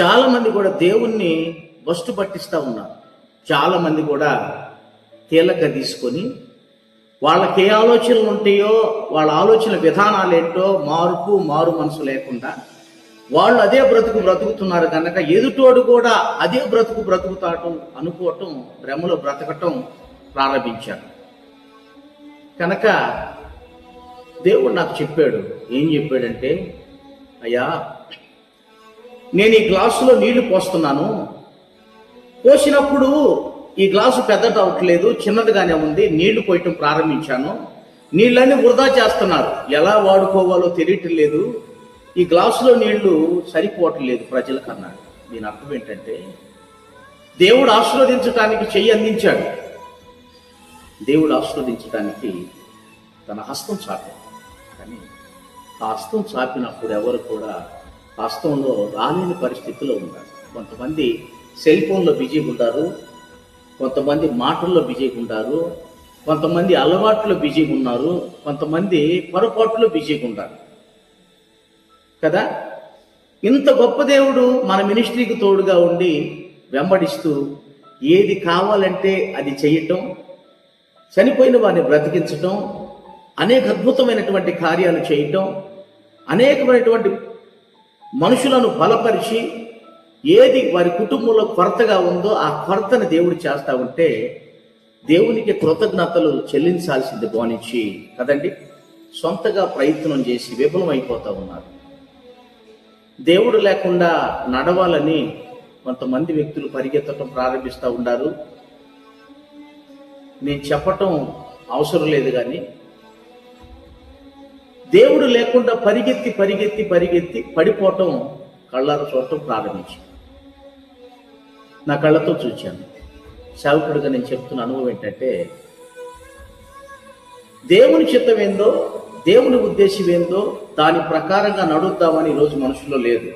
చాలా మంది కూడా దేవుణ్ణి వస్తు పట్టిస్తూ ఉన్నారు. చాలా మంది కూడా కీలక తీసుకొని వాళ్ళకి ఏ ఆలోచనలు ఉంటాయో వాళ్ళ ఆలోచన విధానాలు ఏంటో మార్పు మారు మనసు లేకుండా వాళ్ళు అదే బ్రతుకు బ్రతుకుతున్నారు కనుక ఎదుటోడు కూడా అదే బ్రతుకు బ్రతుకుతాటం అనుకోవటం భ్రమలో బ్రతకటం ప్రారంభించారు. కనుక దేవుడు నాకు చెప్పాడు. ఏం చెప్పాడంటే అయ్యా నేను ఈ గ్లాసులో నీళ్ళు పోస్తున్నాను. పోసినప్పుడు ఈ గ్లాసు పెద్దది అవట్లేదు చిన్నదిగానే ఉంది నీళ్ళు పోయటం ప్రారంభించాను. నీళ్ళని వృధా చేస్తున్నారు. ఎలా వాడుకోవాలో తెలియట్లేదు ఈ గ్లాసులో నీళ్ళు సరిపోవట్లేదు ప్రజలకు అన్నాడు దీని అర్థం ఏంటంటే దేవుడు ఆశీర్వదించడానికి చెయ్యి అందించాడు. దేవుడు ఆశీర్వదించడానికి తన హస్తం చాపాడు. కానీ ఆ హస్తం చాపినప్పుడు ఎవరు కూడా వాస్తవంలో రాలేని పరిస్థితిలో ఉన్నారు. కొంతమంది సెల్ ఫోన్లో బిజీగా ఉంటారు కొంతమంది మాటల్లో బిజీగా ఉంటారు కొంతమంది అలవాట్లో బిజీగా ఉన్నారు కొంతమంది పొరపాట్లో బిజీగా ఉంటారు. కదా? ఇంత గొప్ప దేవుడు మన మినిస్ట్రీకి తోడుగా ఉండి వెంబడిస్తూ ఏది కావాలంటే అది చేయటం చనిపోయిన వారిని బ్రతికించటం అనేక అద్భుతమైనటువంటి కార్యాలు చేయటం అనేకమైనటువంటి మనుషులను బలపరిచి ఏది వారి కుటుంబంలో కొరతగా ఉందో ఆ కొరతను దేవుడు చేస్తా ఉంటే దేవునికి కృతజ్ఞతలు చెల్లించాల్సింది గోనించి కదండి సొంతగా ప్రయత్నం చేసి విఫలం అయిపోతూ ఉన్నారు. దేవుడు లేకుండా నడవాలని కొంతమంది వ్యక్తులు పరిగెత్తడం ప్రారంభిస్తూ ఉన్నారు. నేను చెప్పటం అవసరం లేదు కానీ దేవుడు లేకుండా పరిగెత్తి పరిగెత్తి పరిగెత్తి పడిపోవటం కళ్ళారు చూడటం ప్రారంభించి నా కళ్ళతో చూచాను. సేవకుడిగా నేను చెప్తున్న అనుభవం ఏంటంటే దేవుని చిత్తం ఏందో దేవుని ఉద్దేశం ఏందో దాని ప్రకారంగా నడుద్దామని ఈరోజు మనుషుల్లో లేదు.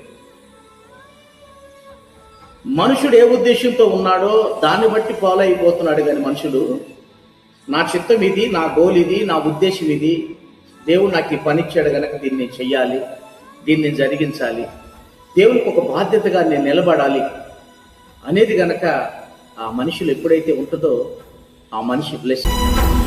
మనుషుడు ఏ ఉద్దేశంతో ఉన్నాడో దాన్ని బట్టి ఫాలో అయిపోతున్నాడు కానీ మనుషులు నా చిత్తం ఇది నా గోల్ ఇది నా ఉద్దేశం ఇది దేవుడు నాకు ఈ పని ఇచ్చాడు కనుక దీన్ని చెయ్యాలి దీన్ని జరిగించాలి దేవునికి ఒక బాధ్యతగా నేను నిలబడాలి అనేది గనక ఆ మనుషులు ఎప్పుడైతే ఉంటుందో ఆ మనిషి బ్లెస్సింగ్